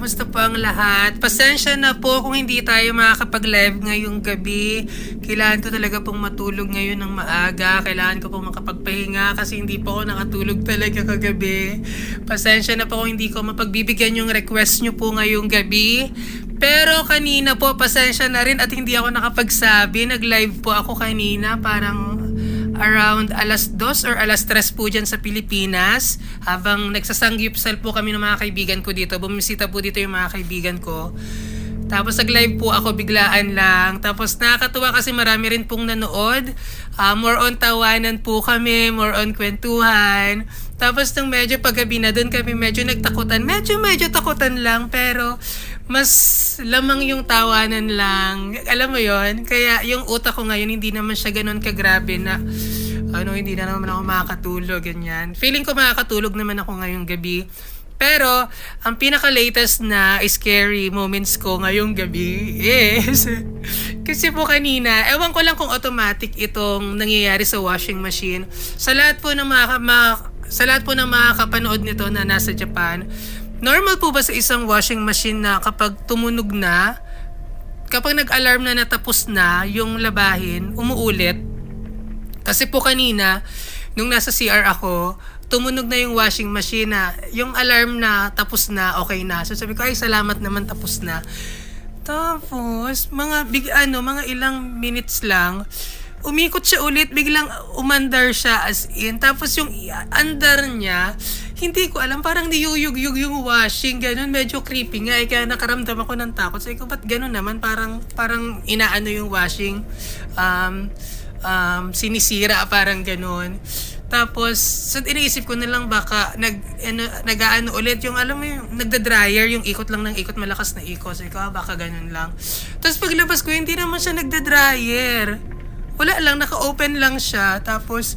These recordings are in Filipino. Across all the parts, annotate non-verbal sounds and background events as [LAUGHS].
Kamusta po ang lahat? Pasensya na po kung hindi tayo makakapag-live ngayong gabi. Kailangan ko talaga pong matulog ngayon ng maaga. Kailangan ko pong makapagpahinga kasi hindi po ako nakatulog [LAUGHS] talaga kagabi. Pasensya na po kung hindi ko mapagbibigyan yung request nyo po ngayong gabi. Pero kanina po, pasensya na rin at hindi ako nakapagsabi. Nag-live po ako kanina, parang around alas 2 or alas 3 po dyan sa Pilipinas. Habang nagsasangyupsal po kami ng mga kaibigan ko dito. Bumisita po dito yung mga kaibigan ko. Tapos nag-live po ako biglaan lang. Tapos nakakatuwa kasi marami rin pong nanood. Ah, more on tawanan po kami, more on kwentuhan. Tapos nung medyo paggabi na doon kami medyo nagtakutan. Medyo medyo takutan lang pero mas lamang yung tawanan lang. Alam mo yon Kaya yung utak ko ngayon hindi naman siya ganun kagrabe na ano, hindi na naman ako makakatulog, ganyan. Feeling ko makakatulog naman ako ngayong gabi. Pero, ang pinaka-latest na scary moments ko ngayong gabi is, [LAUGHS] kasi po kanina, ewan ko lang kung automatic itong nangyayari sa washing machine. Sa lahat po ng mga, mga- sa lahat po ng mga kapanood nito na nasa Japan, normal po ba sa isang washing machine na kapag tumunog na, kapag nag-alarm na natapos na yung labahin, umuulit, kasi po kanina, nung nasa CR ako, tumunog na yung washing machine na yung alarm na tapos na, okay na. So sabi ko, ay salamat naman tapos na. Tapos, mga big ano, mga ilang minutes lang, umikot siya ulit, biglang umandar siya as in. Tapos yung andar niya, hindi ko alam, parang niyuyug-yug yung washing, ganun, medyo creepy nga, eh, kaya nakaramdam ako ng takot. Sabi ko, ba't ganun naman, parang, parang inaano yung washing, um, um, sinisira, parang ganun. Tapos, so iniisip ko na lang baka nag, ano, nag-ano ulit yung, alam mo yung, nagda-dryer, yung ikot lang ng ikot, malakas na ikot. So, ikaw, baka ganun lang. Tapos paglabas ko, hindi naman siya nagda-dryer. Wala lang, naka-open lang siya. Tapos,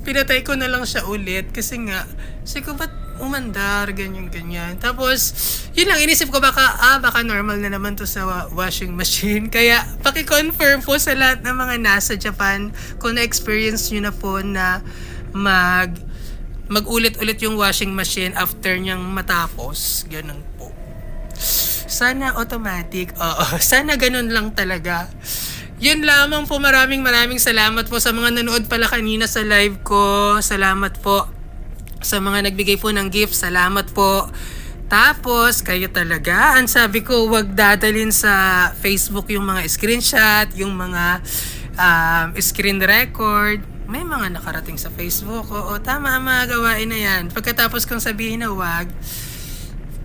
pinatay ko na lang siya ulit kasi nga, sabi ko, ba't umandar, ganyan, ganyan. Tapos, yun lang, inisip ko baka, ah, baka normal na naman to sa wa- washing machine. [LAUGHS] Kaya, paki-confirm po sa lahat ng mga nasa Japan kung na-experience nyo na po na mag mag-ulit-ulit yung washing machine after niyang matapos. Ganun po. Sana automatic. [LAUGHS] Oo, sana ganun lang talaga. Yun lamang po. Maraming maraming salamat po sa mga nanood pala kanina sa live ko. Salamat po sa mga nagbigay po ng gift. Salamat po. Tapos, kayo talaga, ang sabi ko, wag dadalin sa Facebook yung mga screenshot, yung mga um, screen record. May mga nakarating sa Facebook. Oo, tama ang mga gawain na yan. Pagkatapos kong sabihin na wag,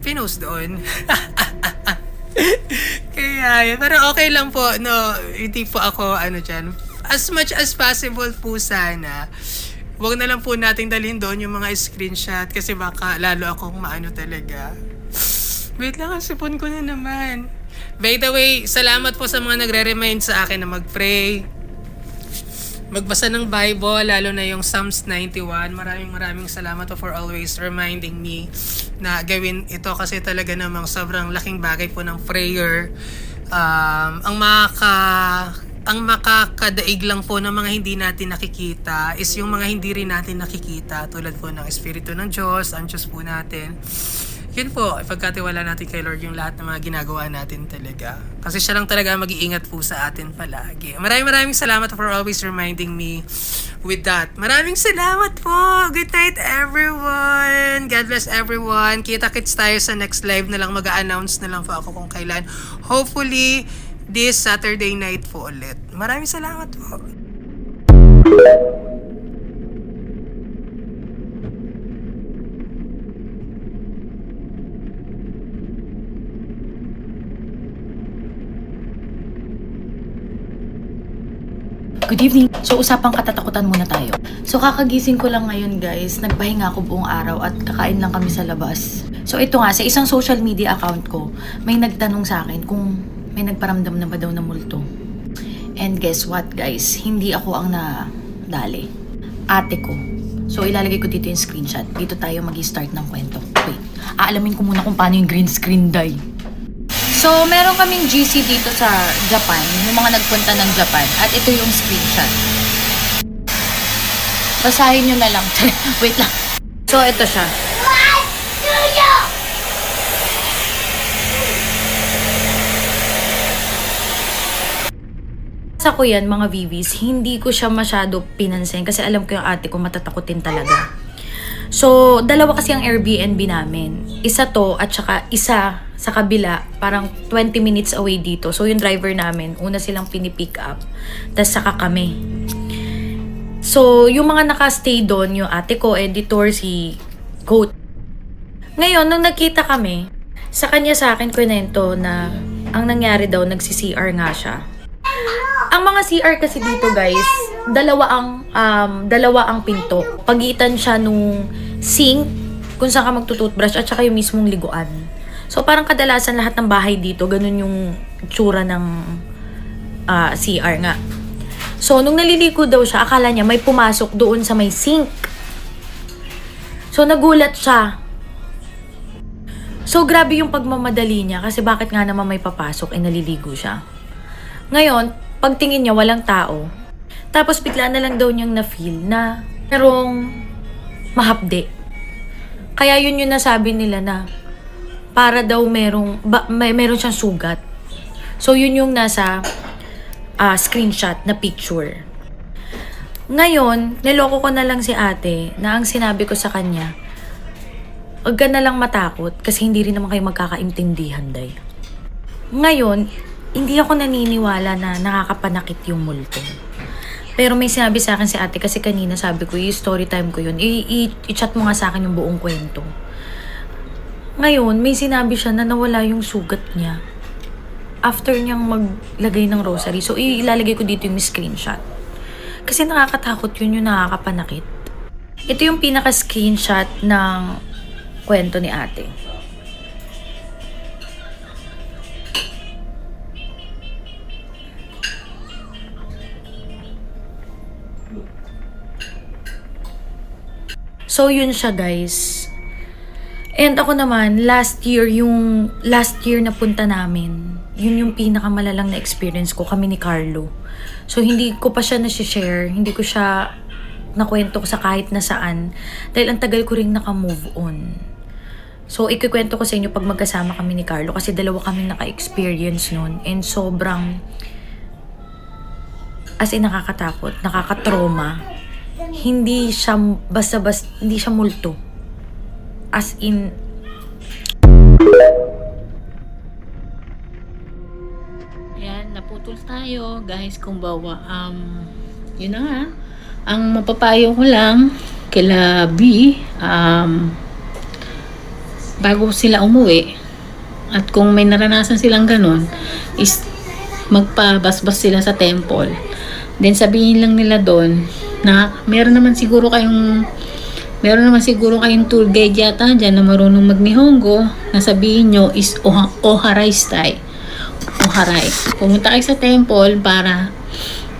pinost doon. [LAUGHS] [LAUGHS] Kaya, pero okay lang po, no, hindi po ako, ano dyan, as much as possible po sana, wag na lang po nating dalhin doon yung mga screenshot kasi baka lalo akong maano talaga. Wait lang, ang sipon ko na naman. By the way, salamat po sa mga nagre-remind sa akin na mag-pray. Magbasa ng Bible, lalo na yung Psalms 91. Maraming maraming salamat po for always reminding me na gawin ito kasi talaga namang sobrang laking bagay po ng prayer. Um, ang maka ang makakadaig lang po ng mga hindi natin nakikita is yung mga hindi rin natin nakikita tulad po ng Espiritu ng Diyos, ang Diyos po natin. Yun po, ipagkatiwala natin kay Lord yung lahat ng mga ginagawa natin talaga. Kasi siya lang talaga mag-iingat po sa atin palagi. Maraming maraming salamat for always reminding me with that. Maraming salamat po! Good night everyone! God bless everyone! Kita-kits tayo sa next live na lang. Mag-announce na lang po ako kung kailan. Hopefully, this Saturday night po ulit. Maraming salamat po. Good evening. So, usapang katatakutan muna tayo. So, kakagising ko lang ngayon, guys. Nagpahinga ako buong araw at kakain lang kami sa labas. So, ito nga, sa isang social media account ko, may nagtanong sa akin kung may nagparamdam na ba daw na multo. And guess what, guys? Hindi ako ang nadali. Ate ko. So, ilalagay ko dito yung screenshot. Dito tayo mag start ng kwento. Wait, aalamin ko muna kung paano yung green screen die. So, meron kaming GC dito sa Japan, yung mga nagpunta ng Japan. At ito yung screenshot. Basahin nyo na lang. [LAUGHS] Wait lang. So, ito siya. sa ko yan, mga VVs, hindi ko siya masyado pinansin kasi alam ko yung ate ko matatakotin talaga. So, dalawa kasi ang Airbnb namin. Isa to at saka isa sa kabila, parang 20 minutes away dito. So, yung driver namin, una silang pinipick up. Tapos saka kami. So, yung mga nakastay doon, yung ate ko, editor, si Goat. Ngayon, nung nagkita kami, sa kanya sa akin kwento na ang nangyari daw, nagsi-CR nga siya. Ang mga CR kasi dito guys, dalawa ang um, dalawa ang pinto. Pagitan siya nung sink kung saan ka magtututbrush at saka yung mismong liguan. So parang kadalasan lahat ng bahay dito, ganun yung tsura ng ah, CR nga. So nung naliligo daw siya, akala niya may pumasok doon sa may sink. So nagulat siya. So grabe yung pagmamadali niya kasi bakit nga naman may papasok eh naliligo siya. Ngayon, pagtingin niya walang tao. Tapos bigla na lang daw niyang na-feel na merong mahapde. Kaya yun yung nasabi nila na para daw merong, ba, may, meron siyang sugat. So yun yung nasa ah, screenshot na picture. Ngayon, niloko ko na lang si ate na ang sinabi ko sa kanya, huwag na lang matakot kasi hindi rin naman kayo magkakaintindihan, day. Ngayon, hindi ako naniniwala na nakakapanakit yung multo. Pero may sinabi sa akin si ate kasi kanina sabi ko, yung story time ko yun, i-chat mo nga sa akin yung buong kwento. Ngayon, may sinabi siya na nawala yung sugat niya after niyang maglagay ng rosary. So, ilalagay ko dito yung screenshot. Kasi nakakatakot yun yung nakakapanakit. Ito yung pinaka-screenshot ng kwento ni ate. So, yun siya guys. And ako naman, last year, yung last year na punta namin, yun yung pinakamalalang na experience ko, kami ni Carlo. So, hindi ko pa siya na-share, hindi ko siya nakwento ko sa kahit na saan. Dahil ang tagal ko rin naka-move on. So, ikikwento ko sa inyo pag magkasama kami ni Carlo kasi dalawa kami naka-experience nun. And sobrang, as in nakakatakot, nakakatrauma. Hindi siya basta-basta, hindi siya multo. As in, Ayan, naputol tayo, guys, kung bawa. Um, yun na nga. Ang mapapayo ko lang, kila B, um, bago sila umuwi, at kung may naranasan silang ganun, is magpabasbas sila sa temple. Then sabihin lang nila doon na meron naman siguro kayong meron naman siguro kayong tour guide yata dyan na marunong magnihongo na sabihin nyo is oha, oharay style. Oharay. Pumunta kayo sa temple para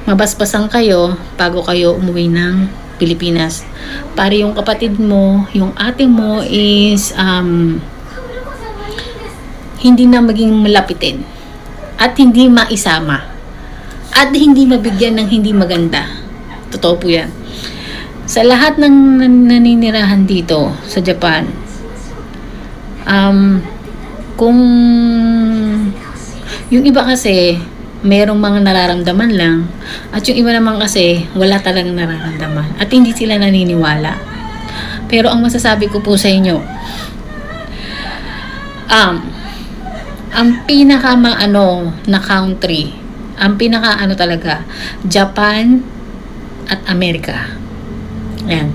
mabasbasan kayo bago kayo umuwi ng Pilipinas. Para yung kapatid mo, yung ate mo is um, hindi na maging malapitin at hindi maisama at hindi mabigyan ng hindi maganda. Totoo po yan. Sa lahat ng nan- naninirahan dito sa Japan, um, kung yung iba kasi merong mga nararamdaman lang at yung iba naman kasi wala talagang nararamdaman at hindi sila naniniwala. Pero ang masasabi ko po sa inyo, um, ang pinaka ano na country, ang pinaka ano talaga, Japan at Amerika. Ayan.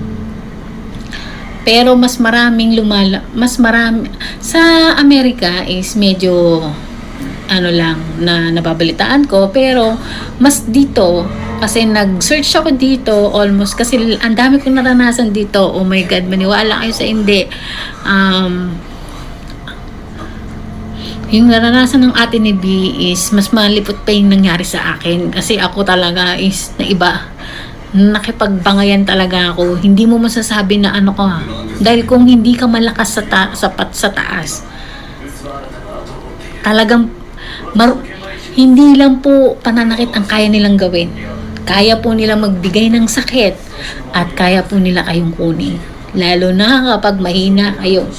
Pero mas maraming lumala, mas marami, sa Amerika is medyo ano lang na nababalitaan ko pero mas dito kasi nag-search ako dito almost kasi ang dami kong naranasan dito. Oh my god maniwala kayo sa hindi. Um, yung naranasan ng ate ni B is mas malipot pa yung nangyari sa akin kasi ako talaga is na iba nakipagbangayan talaga ako hindi mo masasabi na ano ka dahil kung hindi ka malakas sa ta- sapat sa taas talagang mar- hindi lang po pananakit ang kaya nilang gawin. Kaya po nila magbigay ng sakit at kaya po nila kayong kunin. Lalo na kapag mahina kayo.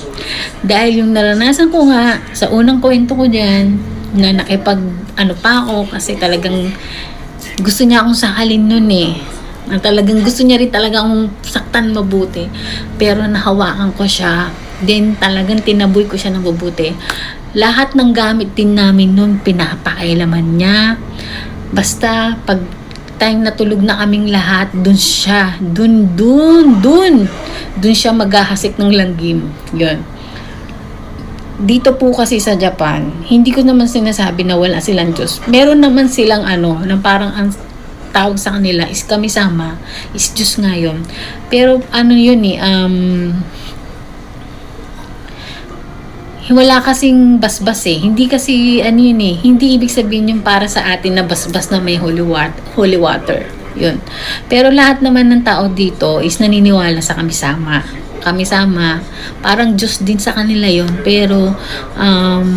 Dahil yung naranasan ko nga sa unang kwento ko dyan, na nakipag ano pa ako kasi talagang gusto niya akong sakalin nun eh. Na talagang gusto niya rin talaga akong saktan mabuti. Pero nahawakan ko siya. Then talagang tinaboy ko siya ng mabuti. Lahat ng gamit din namin nun, pinapakailaman niya. Basta pag time natulog na kaming lahat, dun siya. Dun, dun, dun. Dun siya maghahasik ng langgim. Yun dito po kasi sa Japan, hindi ko naman sinasabi na wala silang Diyos. Meron naman silang ano, na parang ang tawag sa kanila is kami sama, is Diyos nga yun. Pero ano yun eh, um, wala kasing basbas eh. Hindi kasi ano yun eh, hindi ibig sabihin yung para sa atin na basbas na may holy water. Holy water. Yun. Pero lahat naman ng tao dito is naniniwala sa kami sama kami sama. Parang Diyos din sa kanila yon Pero, um,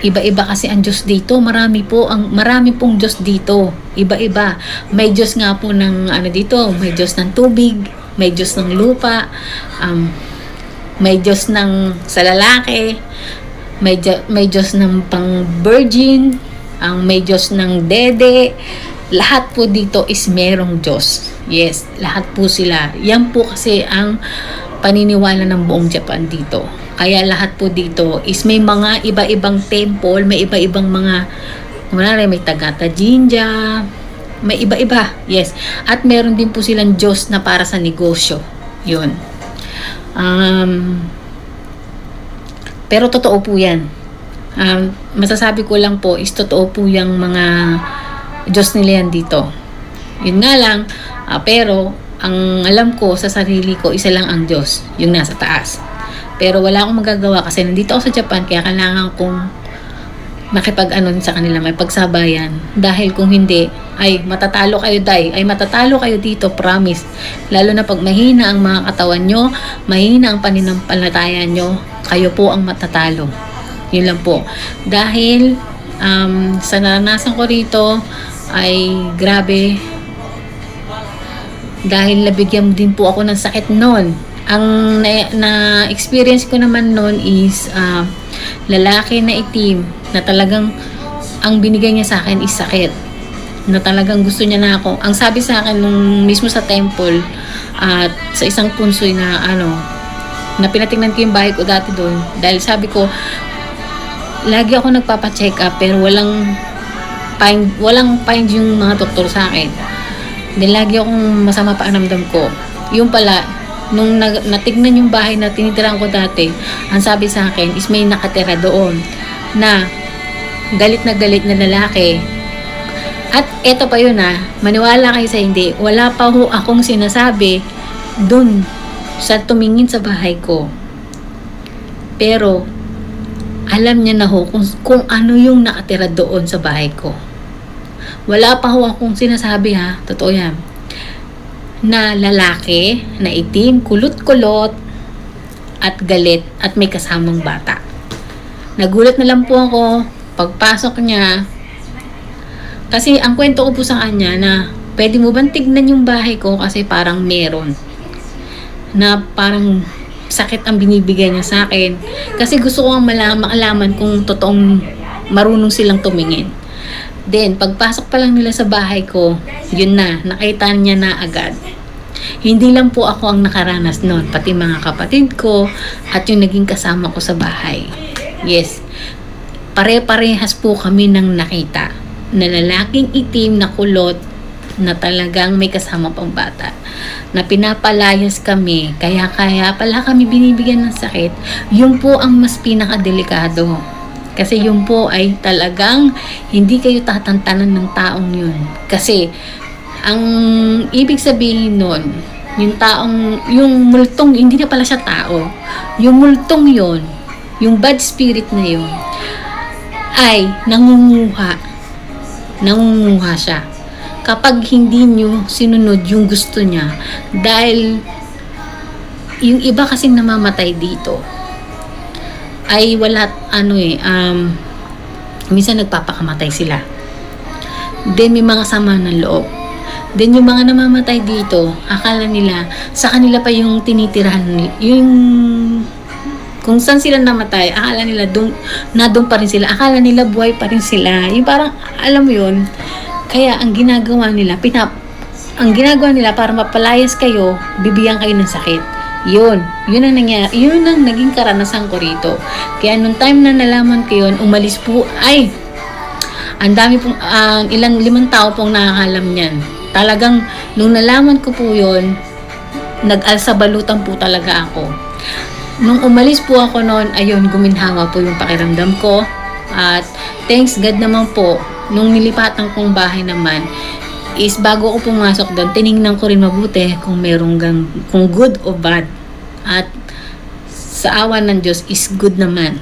iba-iba kasi ang Diyos dito. Marami po, ang, marami pong Diyos dito. Iba-iba. May Diyos nga po ng, ano dito, may Diyos ng tubig, may Diyos ng lupa, um, may Diyos ng sa lalaki, may, may Diyos ng pang virgin, ang may Diyos ng dede, lahat po dito is merong Diyos. Yes, lahat po sila. Yan po kasi ang paniniwala ng buong Japan dito. Kaya lahat po dito is may mga iba-ibang temple, may iba-ibang mga, kunwari may Tagata Jinja, may iba-iba, yes. At meron din po silang Diyos na para sa negosyo. Yun. Um, pero totoo po yan. Um, masasabi ko lang po is totoo po yung mga Diyos nila yan dito. Yun nga lang, ah, pero ang alam ko sa sarili ko, isa lang ang Diyos, yung nasa taas. Pero wala akong magagawa kasi nandito ako sa Japan kaya kailangan kong makipag ano sa kanila, may pagsabayan. Dahil kung hindi, ay matatalo kayo day, ay matatalo kayo dito, promise. Lalo na pag mahina ang mga katawan nyo, mahina ang paninampalataya nyo, kayo po ang matatalo. Yun lang po. Dahil um, sa naranasan ko rito, ay grabe, dahil nabigyan din po ako ng sakit noon. Ang na, na ko naman noon is ah, lalaki na itim na talagang ang binigay niya sa akin is sakit na talagang gusto niya na ako. Ang sabi sa akin nung mismo sa temple at sa isang punsoy na ano na pinatingnan ko yung bahay ko dati doon dahil sabi ko lagi ako nagpapa-check up pero walang find, walang find yung mga doktor sa akin. Then lagi akong masama paanamdam ko. Yung pala, nung natignan yung bahay na tinitirahan ko dati, ang sabi sa akin is may nakatira doon na galit na galit na lalaki. At eto pa yun ha, maniwala kayo sa hindi, wala pa ho akong sinasabi doon sa tumingin sa bahay ko. Pero, alam niya na ho kung, kung ano yung nakatira doon sa bahay ko. Wala pa ho akong sinasabi ha, totoo yan, na lalaki, na itim, kulot-kulot, at galit, at may kasamang bata. Nagulat na lang po ako, pagpasok niya, kasi ang kwento ko po sa kanya na, pwede mo bang tignan yung bahay ko kasi parang meron. Na parang sakit ang binibigay niya sa akin. Kasi gusto ko ang malaman, malaman kung totoong marunong silang tumingin. Then, pagpasok pa lang nila sa bahay ko, yun na, nakita niya na agad. Hindi lang po ako ang nakaranas noon, pati mga kapatid ko at yung naging kasama ko sa bahay. Yes, pare-parehas po kami ng nakita na lalaking itim na kulot na talagang may kasama pang bata na pinapalayas kami kaya kaya pala kami binibigyan ng sakit yung po ang mas pinakadelikado kasi yun po ay talagang hindi kayo tatantanan ng taong yun. Kasi ang ibig sabihin nun yung taong yung multong hindi na pala siya tao. Yung multong yon yung bad spirit na yon ay nangunguha. Nangunguha siya. Kapag hindi nyo sinunod yung gusto niya dahil yung iba kasing namamatay dito ay wala ano eh um, minsan nagpapakamatay sila then may mga sama ng loob then yung mga namamatay dito akala nila sa kanila pa yung tinitirahan ni- yung kung saan sila namatay, akala nila dun, na doon pa rin sila. Akala nila buhay pa rin sila. Yung parang, alam mo yun, Kaya ang ginagawa nila, pinap ang ginagawa nila para mapalayas kayo, bibigyan kayo ng sakit. Yun, yun ang nangyari, yun ang naging karanasan ko rito. Kaya nung time na nalaman ko yun, umalis po, ay, ang dami pong, ah, ilang limang tao pong nakakalam niyan. Talagang, nung nalaman ko po yun, nag-alsabalutan po talaga ako. Nung umalis po ako noon, ayun, guminhawa po yung pakiramdam ko. At thanks God naman po, nung nilipatan kong bahay naman, is bago ako pumasok doon, tiningnan ko rin mabuti kung merong gang, kung good o bad. At sa awa ng Diyos is good naman.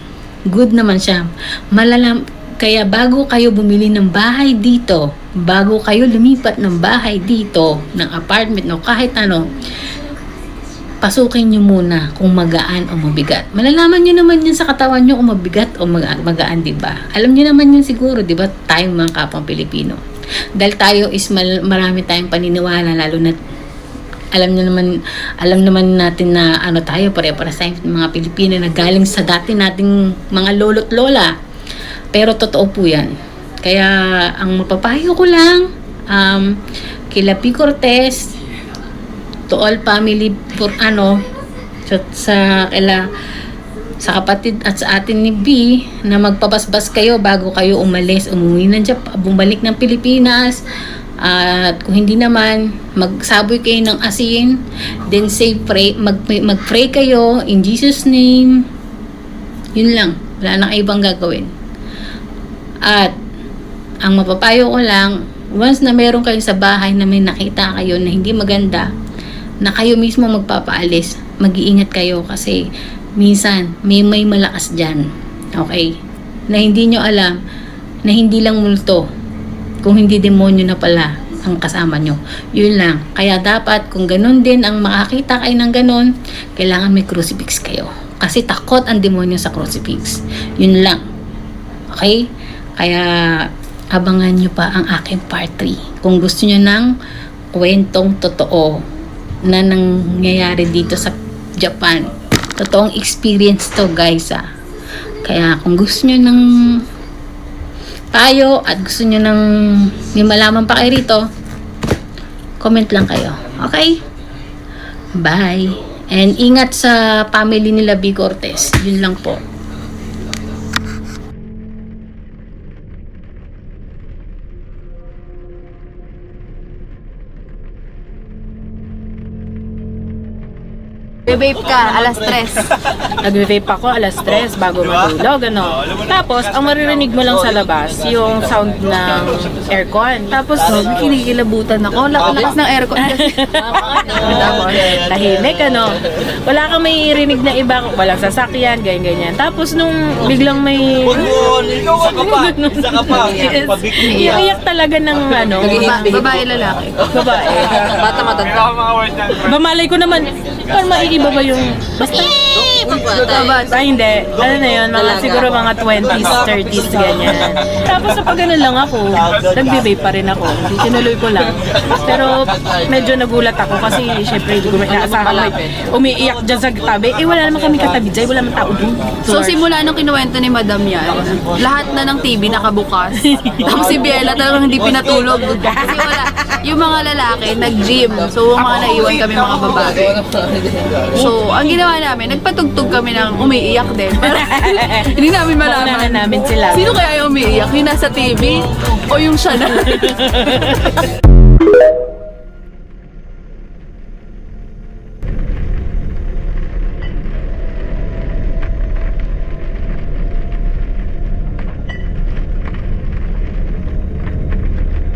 Good naman siya. Malalam, kaya bago kayo bumili ng bahay dito, bago kayo lumipat ng bahay dito, ng apartment o kahit ano, pasukin nyo muna kung magaan o mabigat. Malalaman nyo naman yun sa katawan nyo kung mabigat o maga- magaan, di ba? Alam nyo naman yun siguro, di ba? Tayong mga kapang Pilipino. Dahil tayo is mal- marami tayong paniniwala, lalo na alam nyo naman, alam naman natin na ano tayo, pare-para sa mga Pilipino na galing sa dati nating mga lolo't lola. Pero totoo po yan. Kaya ang mapapayo ko lang, um, kila P. Cortez, to all family for ano sa, sa kila sa kapatid at sa atin ni B na magpabasbas kayo bago kayo umalis, umuwi ng Japan, bumalik ng Pilipinas. At kung hindi naman, magsaboy kayo ng asin, then say pray, mag, mag-pray kayo in Jesus name. Yun lang. Wala na kayo ibang gagawin. At ang mapapayo ko lang, once na meron kayo sa bahay na may nakita kayo na hindi maganda, na kayo mismo magpapaalis, mag-iingat kayo kasi minsan may may malakas dyan. Okay? Na hindi nyo alam na hindi lang multo kung hindi demonyo na pala ang kasama nyo. Yun lang. Kaya dapat kung ganun din ang makakita kayo ng ganun, kailangan may crucifix kayo. Kasi takot ang demonyo sa crucifix. Yun lang. Okay? Kaya abangan nyo pa ang aking part 3. Kung gusto nyo ng kwentong totoo na nangyayari dito sa Japan. Totoong experience to guys ah. Kaya kung gusto nyo ng tayo at gusto nyo ng may malaman pa kayo rito, comment lang kayo. Okay? Bye. And ingat sa family nila B. Cortez. Yun lang po. Be-vape ka, alas 3. [LAUGHS] Nagve-vape ako alas 3 bago matulog, ano. Tapos, ang maririnig mo lang sa labas, yung sound ng aircon. Tapos, Kinikilabutan ako. Lak- Lakas ng aircon kasi. tapos, [LAUGHS] [LAUGHS] tahimik, ano. Wala kang may rinig na iba, walang sasakyan, ganyan-ganyan. Tapos, nung biglang may... Isa ka pa, isa ka pa. Iiyak talaga ng, ano, Ba- babae lalaki. babae. Bata matanda. Bamalay ko naman, parang maiiba ba yung... Basta, Bata. Ah, hindi. Ano na yun, mga, siguro mga 20s, 30s, ganyan. Tapos sa pag lang ako, nagbe-vape pa rin ako. Tinuloy ko lang. Pero medyo nagulat ako kasi syempre hindi ko may naasahan may umiiyak dyan sa tabi. Eh wala naman kami katabi dyan, wala naman tao dun. So simula nung kinuwento ni Madam yan, lahat na ng TV nakabukas. [LAUGHS] Tapos si Biela talagang hindi pinatulog. Kasi wala, yung mga lalaki nag-gym. So mga naiwan kami mga babae. So ang ginawa namin, nagpatugtog kami ng umiiyak din. [LAUGHS] Para hindi namin malaman. namin sila. Sino kaya yung umiiyak? Yung nasa TV? O yung siya na? [LAUGHS]